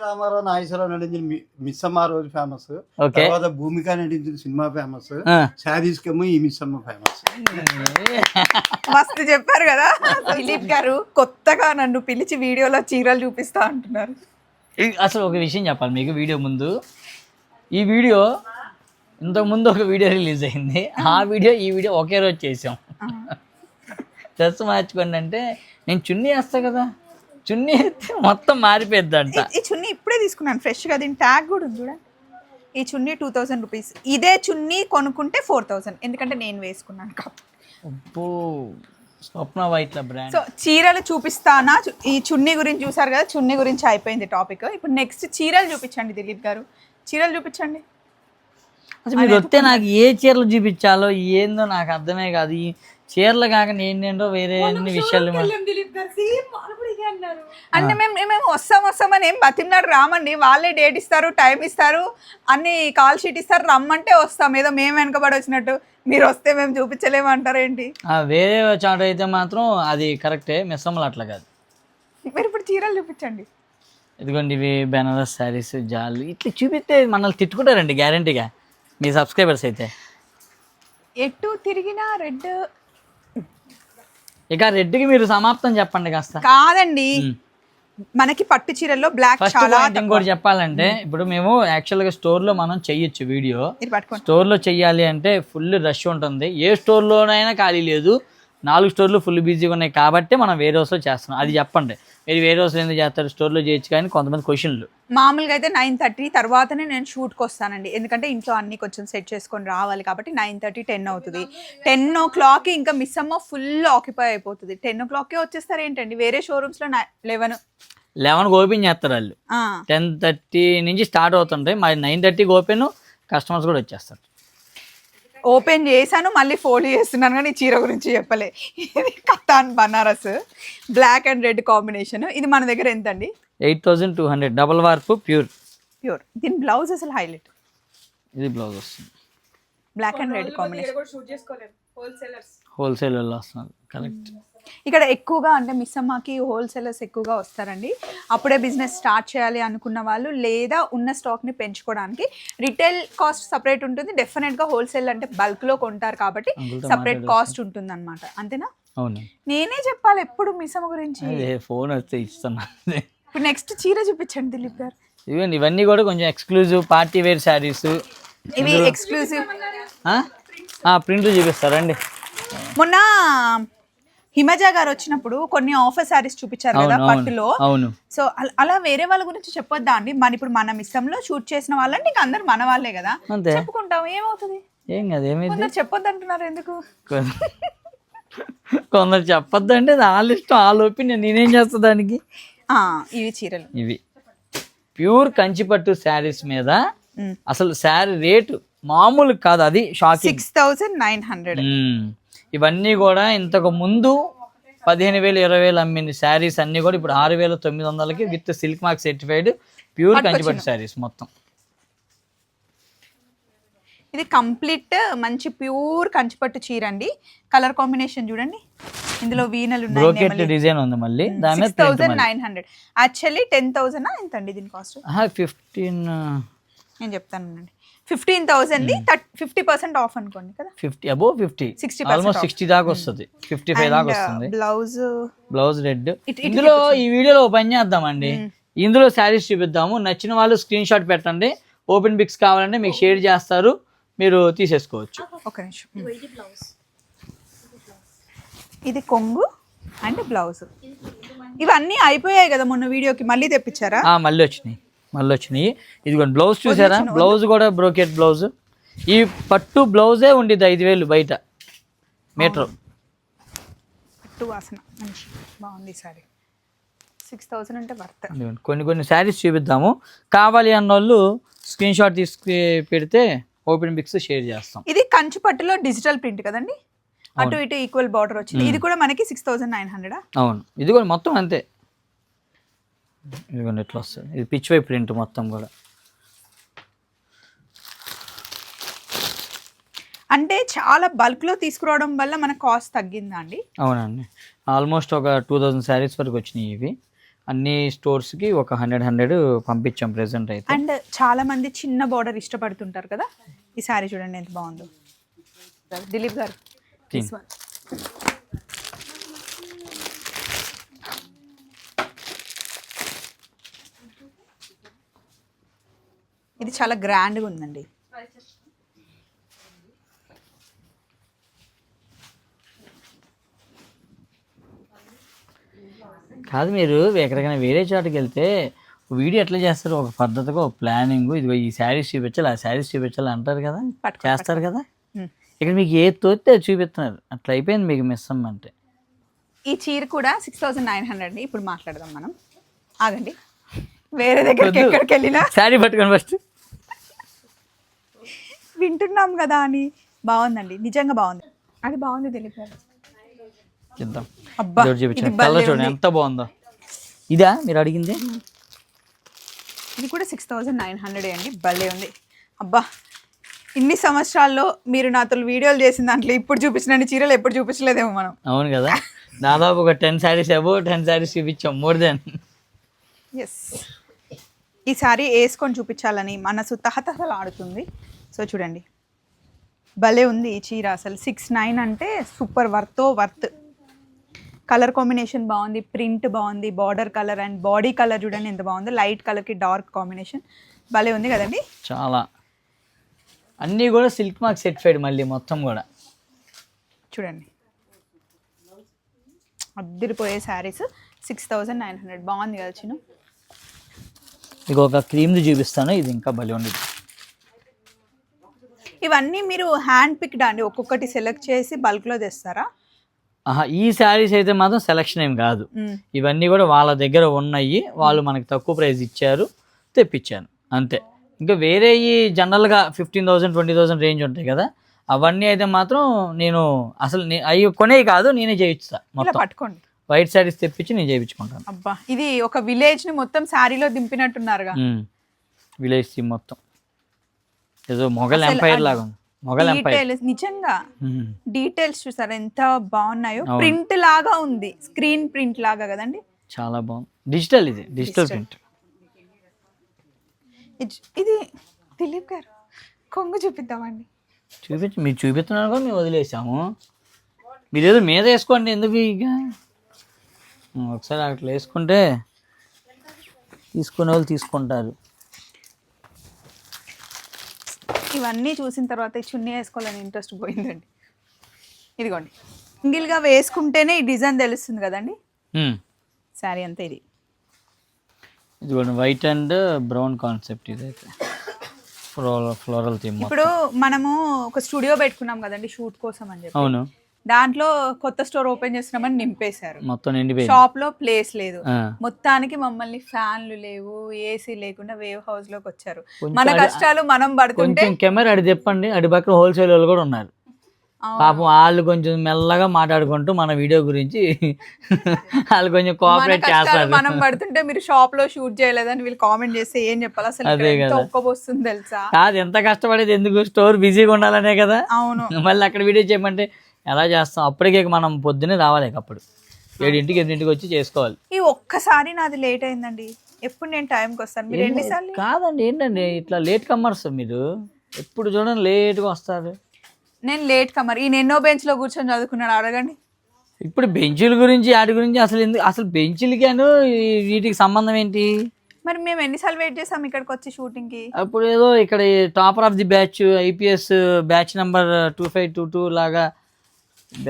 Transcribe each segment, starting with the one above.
రామారావు నాగేశ్వరరావు నటించిన మి- మిస్సమ్మ రోజు ఫేమస్ తర్వాత భూమిక నటించిన సినిమా ఫేమస్ ఆ. శారీస్ కేమో ఈ మిస్సమ్మ ఫేమస్ మస్తు చెప్పారు కదా. దిలీప్ గారు. కొత్తగా నన్ను పిలిచి వీడియోలో చీరలు చూపిస్తా అంటున్నారు. అసలు ఒక విషయం చెప్పాలి మీకు వీడియో ముందు. ఈ వీడియో ఇంతకు ముందు ఒక వీడియో రిలీజ్ అయింది. ఆ. వీడియో ఈ వీడియో ఒకే రోజు చేసాం. డ్రెస్ మార్చుకోండి అంటే నేను చున్నీ వేస్తా కదా. చున్నీ వేస్తే మొత్తం మారిపోద్దంట ఈ- ఈ చున్నీ ఇప్పుడే తీసుకున్నాను. ఫ్రెష్గా దీని ట్యాగ్ కూడా ఉంది చూడండి ఈ చున్నీ టూ థౌసండ్ రూపీస్. ఇదే చున్నీ కొనుక్కుంటే ఫోర్ థౌసండ్. ఎందుకంటే నేను వేసుకున్నాను కాబట్టి. అబ్బో స్వప్న వైట్ల బ్రాండ్. సో చీరలు చూపిస్తానా? చు- ఈ చున్నీ గురించి చూసారు కదా? చున్నీ గురించి అయిపోయింది టాపిక్. ఇప్పుడు నెక్స్ట్ చీరలు చూపించండి దిలీప్ గారు. చీరలు చూపించండి. అసలు మీరు వస్తే నాకు ఏ చీరలు చూపించాలో ఏందో నాకు అర్థమే కాదు. ఈ చీరలు కాక ఏంటంటో వేరే అన్ని విషయాలు అంటే మేము మేము వస్తాం వస్తామని ఏం బతిమలాడు రామండి. వాళ్ళే డేట్ ఇస్తారు టైం ఇస్తారు. అన్ని కాల్ షీట్ ఇస్తారు. రమ్మంటే వస్తాం. ఏదో మేము వెనకబడి వచ్చినట్టు. మీరు వస్తే మేము చూపించలేము అంటారు ఏంటి? ఆ, వేరే చాట అయితే మాత్రం అది కరెక్టే మిస్సమ్మలు అట్లా కాదు. మీరు ఇప్పుడు చీరలు చూపించండి. ఇదిగోండి ఇవి బెనారస్ శారీస్ జాలు ఇట్లా చూపిస్తే మనల్ని తిట్టుకుంటారండి గ్యారంటీగా మీ సబ్స్క్రైబర్స్ అయితే. ఎటు తిరిగినా రెడ్ ఇక రెడ్డికి మీరు సమాప్తం చెప్పండి కాస్త. కాదండి. మనకి పట్టు చీరల్లో బ్లాక్ చాలా ఇంకోటి చెప్పాలంటే ఇప్పుడు మేము యాక్చువల్గా స్టోర్లో మనం చెయ్యొచ్చు వీడియో పట్టుకోండి. స్టోర్లో చెయ్యాలి అంటే ఫుల్ రష్ ఉంటుంది. ఏ స్టోర్లోనైనా ఖాళీ లేదు. నాలుగు స్టోర్లు ఫుల్ బిజీగా ఉన్నాయి కాబట్టి మనం వేరే హౌస్లో చేస్తున్నాం. అది చెప్పండి. మీరు వేరే హౌస్లో ఎందుకు చేస్తారు? స్టోర్లో చేయొచ్చు కానీ కొంతమంది క్వశ్చన్లు. మామూలుగా అయితే నైన్ థర్టీ తర్వాతనే నేను షూట్కి వస్తానండి. ఎందుకంటే ఇంట్లో అన్ని కొంచెం సెట్ చేసుకొని రావాలి కాబట్టి నైన్ థర్టీ టెన్ అవుతుంది. టెన్ ఓ క్లాక్ ఇంకా మిస్ అమ్మ ఫుల్ ఆక్యుపై అయిపోతుంది. టెన్ ఓ క్లాక్కే వచ్చేస్తారు ఏంటండి? వేరే షోరూమ్స్లో లెవెన్. లెవెన్కి ఓపెన్ చేస్తారు వాళ్ళు. టెన్ థర్టీ నుంచి స్టార్ట్ అవుతుంటాయి. మరి నైన్ థర్టీకి ఓపెన్ కస్టమర్స్ కూడా వచ్చేస్తారు. ఓపెన్ చేశాను మళ్ళీ ఫోల్డ్ చేస్తున్నాను కానీ చీర గురించి చెప్పలే. ఇది katan Banaras. Black and red combination ఇది మన దగ్గర ఎంత అండి eight thousand two hundred. Double warp pure pure దీని బ్లౌజ్ అసలు హైలైట్ ఇది బ్లౌజ్ వస్తుంది. Black and red combination wholesale వస్తున్నారు కరెక్ట్. ఇక్కడ ఎక్కువగా అంటే మిస్ అమ్మకి హోల్సేలర్స్ ఎక్కువగా వస్తారండి. అప్పుడే బిజినెస్ స్టార్ట్ చేయాలి అనుకున్న వాళ్ళు లేదా ఉన్న స్టాక్ని పెంచుకోవడానికి రిటైల్ కాస్ట్ సపరేట్ ఉంటుంది. డెఫినెట్గా హోల్సేల్ అంటే బల్క్లో కొంటారు కాబట్టి సపరేట్ కాస్ట్ ఉంటుంది అనమాట అంతేనా? అవును నేనే చెప్పాలి ఎప్పుడు మిస్ అమ్మ గురించి ఫోన్ వస్తే ఇస్తున్నా. ఇప్పుడు నెక్స్ట్ చీర చూపించండి దిలీప్ గారు. ఇవన్నీ ఇవన్నీ కూడా కొంచెం ఎక్స్క్లూజివ్ పార్టీ వేర్ శారీస్. ఇవి ఎక్స్క్లూజివ్. ప్రింట్లు చూపిస్తారండి మొన్న హిమజ గారు వచ్చినప్పుడు కొన్ని ఆఫర్ శారీస్ చూపించారు కదా పట్టులో అవును. సో అల- వేరే వాళ్ళ గురించి చెప్పొద్దా అండి? మన ఇప్పుడు మన ఇష్టంలో షూట్ చేసిన వాళ్ళంటే ఇంకా అందరు మన వాళ్ళే కదా. చెప్పుకుంటాం ఏమవుతుంది? ఏం కదా ఏమైంది? చెప్పొద్దు అంటున్నారు ఎందుకు? కొందరు- చెప్పొద్దు అంటే వాళ్ళ ఇష్టం వాళ్ళ ఒపీనియన్ నేనేం చేస్తా దానికి? ఇవి చీరలు. ఇవి. ప్యూర్ కంచిపట్టు శారీస్ మీద. అసలు శారీ రేటు మామూలు కాదు అది shocking six thousand nine hundred ఇవన్నీ కూడా ఇంతకు ముందు పదిహేను వేలు ఇరవై వేలు అమ్మిన శారీస్ అన్ని కూడా ఇప్పుడు ఆరు వేల తొమ్మిది వందలకి with silk mark certified pure కంచిపట్టు శారీస్ మొత్తం. ఇది కంప్లీట్ మంచి ప్యూర్ కంచిపట్టు చీర అండి కలర్ కాంబినేషన్ చూడండి. ఇందులో వీణలు బ్రోకెట్ డిజైన్ ఉంది మళ్ళీ. దాని thousand nine hundred actually ten thousand ఎంత అండి దీని కాస్ట్ ఫిఫ్టీన్ నేను చెప్తానండి fifteen thousand fifty percent off అనుకోండి కదా. Fifty above fifty. 60% almost sixty దాకా వస్తుంది. ఫిఫ్టీ ఫైవ్ దాకా వస్తుంది. బ్లౌజ్ బ్లౌజ్ రెడ్ ఇందులో ఈ వీడియోలో పని చేద్దామండి. ఇందులో శారీస్ చూపిద్దాము. నచ్చిన వాళ్ళు స్క్రీన్ షాట్ పెట్టండి. ఓపెన్ పిక్స్ కావాలంటే మీకు షేర్ చేస్తారు. మీరు తీసేసుకోవచ్చు. ఒక నిమిషం. ఇది కొంగు అండ్ బ్లౌజ్ ఇవన్నీ అయిపోయాయి కదా మొన్న వీడియోకి. మళ్ళీ తెప్పించారా? ఆ, మళ్ళీ వచ్చినాయి. మళ్ళీ వచ్చినాయి ఇదిగోండి బ్లౌజ్ చూసారా? బ్లౌజ్ కూడా బ్రోకెట్ బ్లౌజ్. ఈ పట్టు బ్లౌజే ఉండిద్ది ఐదు వేలు బయట. మీటర్. పట్టు వాసన. మంచి బాగుంది సారీ. సిక్స్ థౌసండ్ అంటే వర్త్. కొన్ని కొన్ని శారీస్ చూపిద్దాము. కావాలి అన్న వాళ్ళు స్క్రీన్ షాట్ తీసుకు పెడితే ఓపెన్ పిక్స్ షేర్ చేస్తాం. ఇది కంచి పట్టులో డిజిటల్ ప్రింట్ కదండి? అటు ఇటు ఈక్వల్ బార్డర్ వచ్చింది. ఇది కూడా మనకి సిక్స్ థౌసండ్ నైన్ హండ్రెడ్? అవును. ఇది కూడా మొత్తం అంతే. ఇదిగోండి ఎట్లా వస్తుంది? ఇది పిచ్ వై ప్రింట్ మొత్తం కూడా. అంటే చాలా బల్క్లో తీసుకురావడం వల్ల మన కాస్ట్ తగ్గిందా అండి అవునండి. ఆల్మోస్ట్ ఒక టూ థౌజండ్ శారీస్ వరకు వచ్చినాయి ఇవి. అన్ని స్టోర్స్కి ఒక హండ్రెడ్ హండ్రెడ్ పంపించాం ప్రెసెంట్ అయితే. అండ్ చాలా మంది చిన్న బార్డర్ ఇష్టపడుతుంటారు కదా? ఈ సారీ చూడండి ఎంత బాగుందో. దిలీప్ గారు ఇది చాలా గ్రాండ్గా ఉందండి. కాదు మీరు ఎక్కడికైనా వేరే చోటుకి వెళ్తే వీడియో ఎట్లా చేస్తారు? ఒక పద్ధతిగా ఒక ప్లానింగ్. ఇదిగో ఈ శారీస్ చూపించాలి ఆ శారీస్ చూపించాలి అంటారు కదా? చేస్తారు కదా. ఇక్కడ మీకు తోస్తే అది చూపిస్తున్నారు. అట్లా అయిపోయింది మీకు మిస్ అంటే ఈ చీర కూడా సిక్స్ థౌసండ్ నైన్ హండ్రెడ్ ఇప్పుడు మాట్లాడదాం మనం. ఆగండి. వేరే దగ్గరికి వద్దు. ఎక్కడికి వెళ్ళినా శారీ పట్టుకొని ఫస్ట్ వింటున్నాం కదా అని. బాగుందండి. నిజంగా బాగుంది. అది బాగుంది దిలీప్ గారు. చూద్దాం అబ్బా కలర్ చూడండి. ఎంత బాగుందో. ఇదా మీరు అడిగింది? ఇది కూడా సిక్స్ థౌజండ్ నైన్ హండ్రెడ్ అండి. భలే ఉంది. అబ్బా ఇన్ని సంవత్సరాల్లో మీరు నాతో వీడియోలు చేసిన దాంట్లో ఇప్పుడు చూపించిన చీరలు ఎప్పుడు చూపించలేదేమో మనం. అవును కదా. దాదాపు ఒక ten saris above ten saris చూపించాం. మోర్ దెన్ ఎస్ ఈ సారీ వేసుకొని చూపించాలని మనసు తహతహలు ఆడుతుంది సో చూడండి. భలే ఉంది ఈ చీర అసలు. సిక్స్ నైన్ అంటే సూపర్ వర్తో వర్త్. కలర్ కాంబినేషన్ బాగుంది ప్రింట్ బాగుంది border colour and body colour చూడండి ఎంత బాగుంది. లైట్ కలర్కి డార్క్ కాంబినేషన్. భలే ఉంది కదండి. చాలా. అన్నీ కూడా సిల్క్ మార్క్ సెటిఫైడ్ మళ్ళీ మొత్తం కూడా. చూడండి. అద్దరిపోయే saris. Six thousand nine hundred. బాగుంది కదా చిన్న. మీకు ఒక క్రీమ్ది చూపిస్తాను. ఇది ఇంకా భలే ఉంది. ఇవన్నీ మీరు హ్యాండ్ పిక్డ్ అండి? ఒక్కొక్కటి సెలెక్ట్ చేసి బల్క్లో తెస్తారా? ఈ శారీస్ అయితే మాత్రం సెలక్షన్ ఏం కాదు. ఇవన్నీ కూడా వాళ్ళ దగ్గర ఉన్నాయి. వాళ్ళు మనకి తక్కువ ప్రైస్ ఇచ్చారు తెప్పించాను అంతే. ఇంకా వేరే ఈ జనరల్గా fifteen thousand twenty thousand range ఉంటాయి కదా అవన్నీ అయితే మాత్రం నేను అసలు అవి కొనేవి కాదు నేనే చేయిస్తా మొత్తం. పట్టుకోండి. వైట్ శారీస్ తెప్పించి నేను చేయించుకుంటాను. అబ్బా ఇది ఒక విలేజ్ని మొత్తం శారీలో దింపినట్టున్నారుగా. విలేజ్ మొత్తం. ఏదో మొఘల్ ఎంపైర్ లాగా మొఘల్ ఎంపైర్ డీటెయిల్స్ నిజంగా డీటెయిల్స్ చూసారా? ఎంత బాగున్నాయో. ప్రింట్ లాగా ఉంది. స్క్రీన్ ప్రింట్ లాగా కదండి. చాలా బాగుంది. డిజిటల్ ఇది. డిజిటల్ ప్రింట్ ఇది- దిలీప్ గారు. కొంగు చూపిద్దామండి. చూపించి మీరు చూపిస్తున్నారు కూడా మేము వదిలేసాము. మీరు ఏదో మీద వేసుకోండి ఎందుకు ఇక? ఒకసారి అట్లా వేసుకుంటే తీసుకునే వాళ్ళు తీసుకుంటారు. ఇవన్నీ చూసిన తర్వాత చున్నీ వేసుకోవాలని ఇంట్రెస్ట్ పోయిందండి. ఇదిగోండి. సింగిల్గా వేసుకుంటేనే ఈ డిజైన్ తెలుస్తుంది కదండి. శారీ అంతా ఇది. ఇదిగోండి వైట్ అండ్ బ్రౌన్ కాన్సెప్ట్ ఇదైతే. ఫ్లోరల్ ఫ్లోరల్ థీమ్ ఇప్పుడు మనము ఒక స్టూడియో పెట్టుకున్నాం కదండి షూట్ కోసం అని చెప్పి. అవును. దాంట్లో కొత్త స్టోర్ ఓపెన్ చేస్తున్నామని నింపేశారు. మొత్తం నిండిపోయింది. షాప్లో ప్లేస్ లేదు. మొత్తానికి మమ్మల్ని ఫ్యాన్లు లేవు ఏసీ లేకుండా వేవ్ హౌస్లోకి వచ్చారు మన కష్టాలు మనం పడుతుంటే కొంచెం కెమెరా అడి చెప్పండి. అడి పక్కన హోల్సేల్ వాళ్ళు కూడా ఉన్నారు. పాపం వాళ్ళు కొంచెం మెల్లగా మాట్లాడుకుంటూ మన వీడియో గురించి వాళ్ళు కొంచెం కోఆపరేట్ చేస్తారు. మనం పడుతుంటే మీరు షాప్లో షూట్ చేయలేదని వీళ్ళు కామెంట్ చేస్తే ఏం చెప్పాలి? అసలు. ఒక్కబోస్తుంది తెలుసా? కాదు ఎంత కష్టపడేది? ఎందుకు? స్టోర్ బిజీగా ఉండాలనే కదా. అవును. మళ్ళీ అక్కడ వీడియో చేయమంటే ఎలా చేస్తాం? అప్పటికే మనం పొద్దున్నే రావాలి అప్పుడు. ఏడింటికి ఎనిమిదింటికి వచ్చి చేసుకోవాలి. ఈ ఒక్కసారి నాది లేట్ అయిందండి. ఎప్పుడు నేను టైంకి వస్తాను? మీరు ఎన్నిసార్లు? కాదండి ఏంటండి? ఇట్లా లేట్ కమ్మర్స్ మీరు. ఎప్పుడు చూడండి లేట్గా వస్తారు. నేను లేట్ కమర్ ఈయన ఎన్నో బెంచ్లో కూర్చొని చదువుకున్నాడు అడగండి. ఇప్పుడు బెంచీల గురించి వాటి గురించి అసలు ఎందుకు అసలు బెంచీలకేను వీటికి సంబంధం ఏంటి? మరి మేము ఎన్నిసార్లు వెయిట్ చేసాం ఇక్కడికి వచ్చి షూటింగ్కి అప్పుడు ఏదో ఇక్కడ topper of the batch IPS batch number two five two two లాగా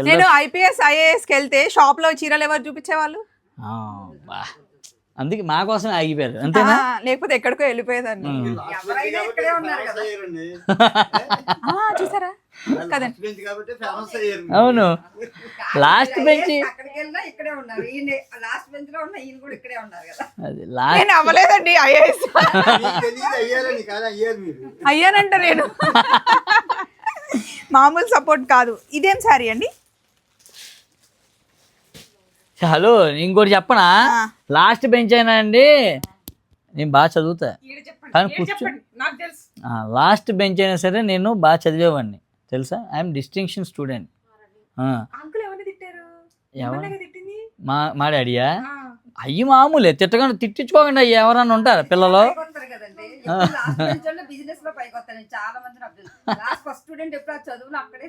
నేను ఐపీఎస్ ఐఏఎస్కి వెళ్తే షాప్లో చీరలు ఎవరు చూపించేవాళ్ళు ఆ, బా. అందుకే మా కోసం ఆగిపోయారు అంతేనా? లేకపోతే ఎక్కడికో వెళ్ళిపోయేదాన్ని. ఆ, చూసారా? కదండి. బెంచ్ కాబట్టి ఫేమస్ అయ్యారు. అవును. లాస్ట్ బెంచ్ అక్కడికి వెళ్ళినా ఇక్కడే ఉన్నారు. ఈయన లాస్ట్ బెంచ్లో ఉన్న ఈయన కూడా ఇక్కడే ఉన్నారు కదా. అది లాస్ట్ నేను అవ్వలేదండి అయ్యానంట నేను. మామూలు సపోర్ట్ కాదు. ఇదేం సారీ అండి? హలో ఇంకోటి చెప్పనా. లాస్ట్ బెంచ్ అయినా అండి? నేను బాగా చదువుతా. కానీ కూర్చో నాకు తెలుసు. లాస్ట్ బెంచ్ అయినా సరే నేను బాగా చదివేవాడిని. తెలుసా? ఐఎమ్ డిస్టింక్షన్ స్టూడెంట్ మా మా డాడీయా అయ్యి మామూలే తిట్టకుండా తిట్టించుకోకుండా అయ్యి ఎవరన్నా ఉంటారు పిల్లలు? స్టూడెంట్ ఎప్పుడు ఆ చదువులు అక్కడే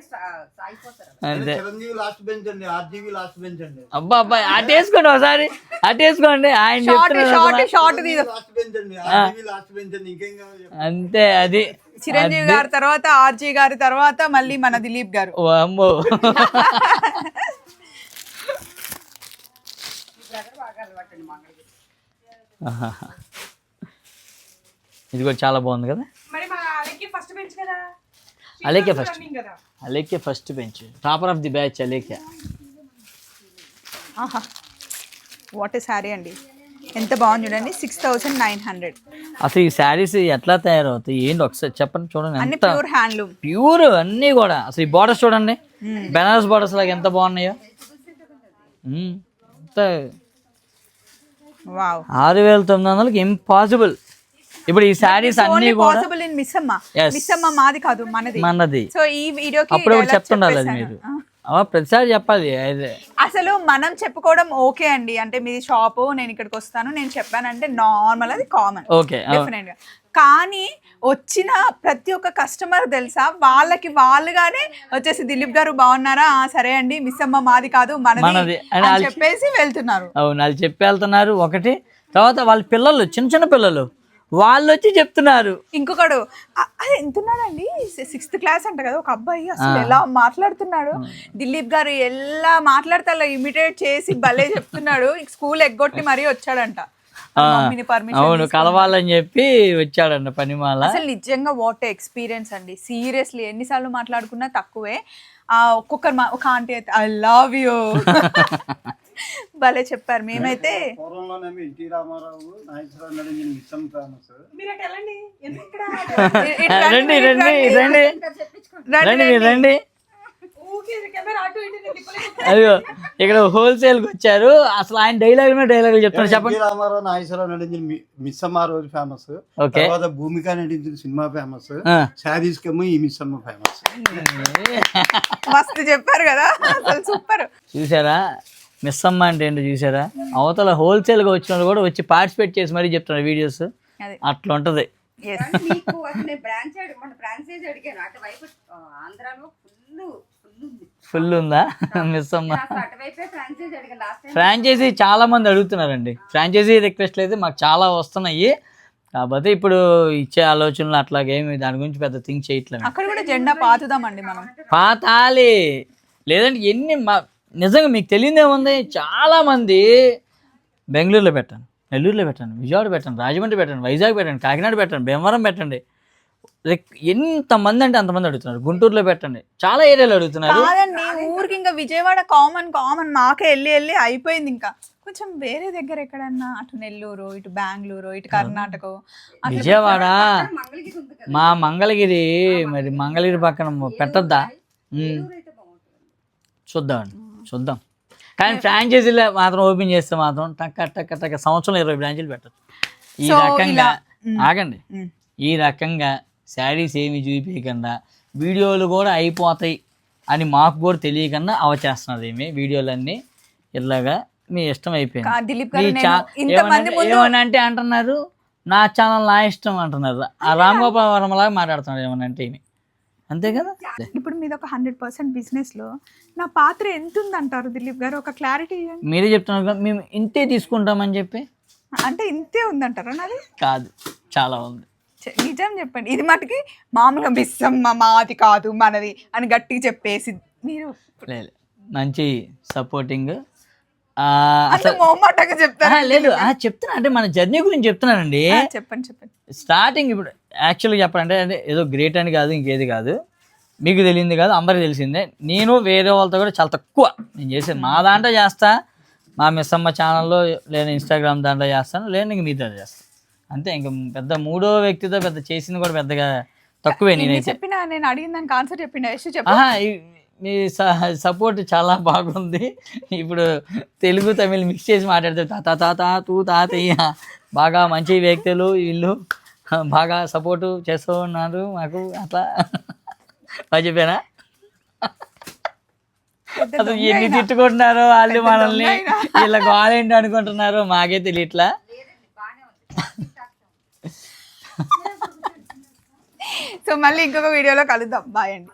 సాగిపోతారు అంతే చిరంజీవి లాస్ట్ బెంచ్ అండి ఆర్జీవి లాస్ట్ బెంచ్ అండి. అబ్బా అబ్బాయి అటేసుకోండి ఒకసారి అటేసుకోండి ఆయన షార్ట్ చెప్తున్నారు షార్ట్ కదా. షార్ట్ తీదు లాస్ట్ బెంచ్ అండి ఆర్జీవి లాస్ట్ బెంచ్ అండి ఇంకేం కావాలి చెప్పండి? అంతే అది. చిరంజీవి గారి తర్వాత ఆర్జీ గారి తర్వాత మళ్ళీ మన దిలీప్ గారు. ఓ అమ్మో. బ్రదర్ బాగా అలవాటు అండి మంగళగిరి ఆహాహా. ఇది కూడా చాలా బాగుంది కదా? మరి మా ఫస్ట్ బెంచ్ కదా? అలేకే first అలేకే first bench topper of the batch అలేకే ఆహా. వాట్ శారీ అండి. ఎంత బాగుంది చూడండి. సిక్స్ థౌసండ్ నైన్ హండ్రెడ్ అసలు ఈ శారీస్ ఎట్లా తయారవుతాయి? ఏంటి ఒకసారి చెప్పండి చూడండి. అన్ని ప్యూర్ హ్యాండ్లూమ్ ప్యూర్ అన్నీ కూడా. అసలు ఈ బార్డర్స్ చూడండి. బెనారస్ బార్డర్స్ లాగా ఎంత బాగున్నాయో. మ్మ్. ఎంత ఆరు వేల తొమ్మిది వందలకి ఇంపాసిబుల్ ఇప్పుడు ఈ శారీస్ అన్నీ possible in Missamma Yes. Missamma మాది కాదు మనది. మనది. సో ఈ వీడియోకి dialogue చెప్తుండాలి అది. మీరు. ప్రతిసారి చెప్పాలి. అసలు మనం చెప్పుకోవడం ఓకే అండి. అంటే మీది షాపు నేను ఇక్కడికి వస్తాను నేను చెప్పానంటే నార్మల్ అది కామన్ ఓకే డెఫినెట్గా. కానీ వచ్చిన ప్రతి ఒక్క కస్టమర్ తెలుసా? వాళ్ళకి వాళ్ళుగానే వచ్చేసి దిలీప్ గారు బాగున్నారా? "ఆ, సరే అండి మిస్ అమ్మ మాది కాదు మనది. అని చెప్పేసి వెళ్తున్నారు. అవును వాళ్ళు చెప్పి వెళ్తున్నారు. ఒకటి తర్వాత వాళ్ళ పిల్లలు చిన్న చిన్న పిల్లలు. వాళ్ళు వచ్చి చెప్తున్నారు. ఇంకొకడు "అ- అది ఎంతున్నాడండి? సిక్స్త్ క్లాస్ అంట కదా ఒక అబ్బాయి అసలు ఎలా మాట్లాడుతున్నాడు? దిలీప్ గారు ఎలా మాట్లాడితే అలా ఇమిటేట్ చేసి భలే చెప్తున్నాడు. స్కూల్ ఎగ్గొట్టి మరీ వచ్చాడంట. అవును కలవాలని చెప్పి వచ్చాడంట పనిమాల. అసలు నిజంగా వాట్ ఎక్స్పీరియన్స్ అండి. సీరియస్లీ ఎన్నిసార్లు మాట్లాడుకున్నా తక్కువే. ఆ ఒక్కొక్కరు ఒక ఆంటీ అయితే ఐ లవ్ యూ భలే చెప్పారు. మేమైతే పూర్వంలోనేమో ఎన్టీ రామారావు నాగేశ్వరరావు నడిచిన ఫేమస్ రండి రండి రండి రండి, రండి. అయ్యో ఇక్కడ హోల్సేల్కి వచ్చారు. అసలు ఆయన డైలాగ్ మీద డైలాగ్ చెప్తారు చెప్పండి. రామారావు నాగేశ్వరరావు నటించిన మిస్సమ్మ ఆ రోజు ఫేమస్ తర్వాత భూమిక నటించిన సినిమా ఫేమస్. శారీస్ కేమో ఈ మిస్సమ్మ ఫేమస్ మస్తు చెప్పారు కదా. అసలు సూపర్. చూసారా? మిస్ అమ్మ అంటే ఏంటో చూసారా? అవతల హోల్సేల్గా వచ్చిన వాళ్ళు కూడా వచ్చి పార్టిసిపేట్ చేసి మరీ చెప్తున్నారు వీడియోస్. అదే. అట్లా ఉంటది ఫుల్ ఫుల్ ఉంది. ఫుల్ ఉందా మిస్ అమ్మ. ఫ్రాంచైజ్ చాలా మంది అడుగుతున్నారండి. ఫ్రాంచైజీ రిక్వెస్ట్లు అయితే మాకు చాలా వస్తున్నాయి. కాకపోతే ఇప్పుడు ఇచ్చే ఆలోచనలు అట్లాగేమి దాని గురించి పెద్ద థింక్ చేయట్లేదు. అక్కడ కూడా జెండా పాతుదామండి మనం. పాతాలి. లేదంటే ఎన్ని మా నిజంగా మీకు తెలియదేముంది? చాలా మంది బెంగళూరులో పెట్టండి నెల్లూరులో పెట్టండి విజయవాడ పెట్టండి రాజమండ్రి పెట్టండి వైజాగ్ పెట్టండి కాకినాడ పెట్టండి భీమవరం పెట్టండి. లైక్ ఎంతమంది అంటే అంతమంది అడుగుతున్నారు. గుంటూరులో పెట్టండి. చాలా ఏరియాలో అడుగుతున్నారు. కాదండి ఊరికి ఇంకా విజయవాడ కామన్ కామన్. మాకే వెళ్ళి వెళ్ళి అయిపోయింది ఇంకా. కొంచెం వేరే దగ్గర ఎక్కడన్నా? అటు నెల్లూరు ఇటు బెంగళూరు ఇటు కర్ణాటక. విజయవాడ మంగళగిరి ఉంది కదా. మా మంగళగిరి మరి మంగళగిరి పక్కన పెట్టద్దా? ఉమ్. అయితే బాగుంటుంది. చూద్దామండి. చూద్దాం కానీ ఫ్రాంచైజీలో మాత్రం ఓపెన్ చేస్తే మాత్రం టక్క టక్క టక్క సంవత్సరం ఇరవై బ్రాంచీలు పెట్టచ్చు ఈ రకంగా. ఆగండి. ఈ రకంగా శారీస్ ఏమి చూపించకుండా వీడియోలు కూడా అయిపోతాయి అని మాకు కూడా తెలియకుండా అవచేస్తున్నారు ఏమి వీడియోలన్నీ ఇలాగా మీ ఇష్టం అయిపోయింది ఏమనంటే- అంటున్నారు నా ఛానల్ నా ఇష్టం అంటున్నారు ఆ రామ్ గోపాల్ వర్మ లాగా మాట్లాడుతున్నారు ఏమనంటే ఈమె. అంతే కదా? ఇప్పుడు మీద ఒక హండ్రెడ్ పర్సెంట్ బిజినెస్లో నా పాత్ర ఎంత ఉంది అంటారు దిలీప్ గారు? ఒక క్లారిటీ ఇవ్వండి. మీరే చెప్తున్నారు మేము ఇంతే తీసుకుంటామని చెప్పి. అంటే ఇంతే ఉందంటారా నాది? కాదు చాలా ఉంది. నిజం చెప్పండి. ఇది మటుకి మామూలుగా మిస్సమ్మ మాది కాదు మనది అని గట్టిగా చెప్పేసి మీరు లేదు మంచి సపోర్టింగ్ మొహమాటంగా చెప్తారా లేదు చెప్తున్నా అంటే మన జర్నీ గురించి చెప్తున్నానండి. చెప్పండి చెప్పండి. స్టార్టింగ్ ఇప్పుడు యాక్చువల్గా చెప్పాలంటే అంటే ఏదో గ్రేట్ అని కాదు ఇంకేది కాదు. మీకు తెలియంది కాదు అందరికి తెలిసిందే. నేను వేరే వాళ్ళతో కూడా చాలా తక్కువ. నేను చేసేది మా దాంట్లో చేస్తా. మా మిస్సమ్మ ఛానల్లో లేదా ఇన్స్టాగ్రామ్ దాంట్లో చేస్తాను లేదా ఇంక మీ దాంట్లో చేస్తాను అంతే ఇంక పెద్ద మూడో వ్యక్తితో పెద్ద చేసింది కూడా పెద్దగా తక్కువే నేనైతే. చెప్పినా నేను అడిగిన దానికి ఆన్సర్ చెప్పిన. యశ్ చెప్పు. ఆహా, ఈ- మీ సపోర్ట్ చాలా బాగుంది. ఇప్పుడు తెలుగు తమిళ్ మిక్స్ చేసి మాట్లాడితే తాత తాత తూ తాతయ్య బాగా మంచి వ్యక్తులు వీళ్ళు. బాగా సపోర్టు చేస్తూ ఉన్నారు మాకు. అట్లా. బాగా చెప్పానా? అసలు ఎన్ని. తిట్టుకుంటున్నారో వాళ్ళు మనల్ని. వీళ్ళ గోలేంటి అనుకుంటున్నారో మాకే తెలియట్లా. సో మళ్ళీ ఇంకొక వీడియోలో కలుద్దాం. బాయ్ అండి.